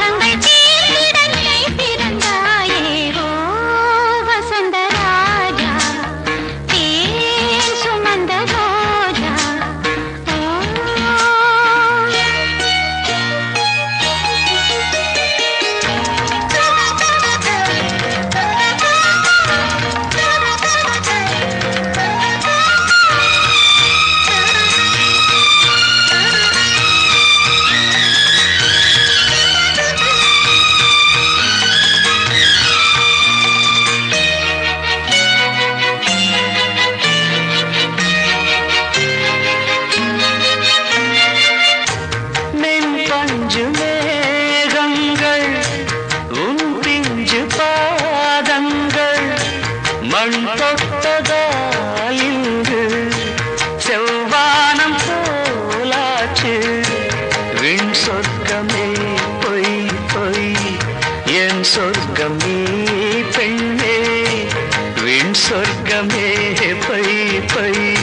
பாதங்கள் விட்டதால் இன்று செவ்வானம் போலாச்சு விண் சொர்க்கமே பொய் பொய். என் சொர்க்கமே பெண்ணே. விண் சொர்க்கமே பொய் பொய்.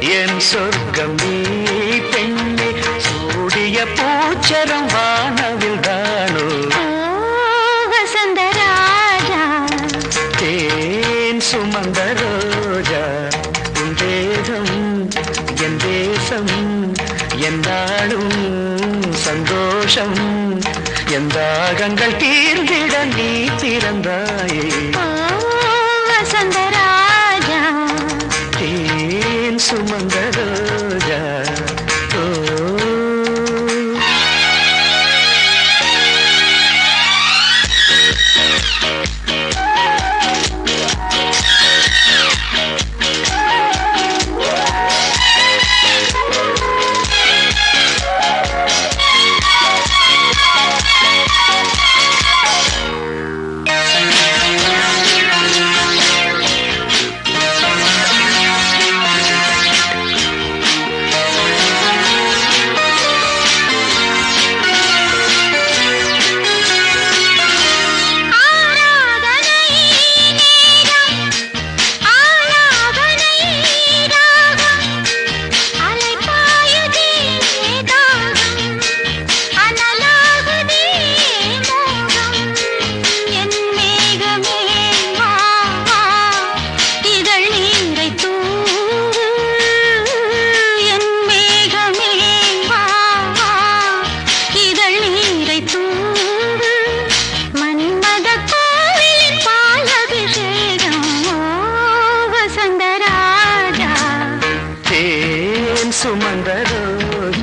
என் சொர்க்கமே பெண்ணே. சூடிய பூச்சரம் வானவில் தானோ. சுமந்த ரோஜா உன் தேகம் என் தேசம் என்னாலும் சந்தோஷம். என் தாகங்கள் தீர்ந்திட நீ பிறந்தாயே സുരരോജ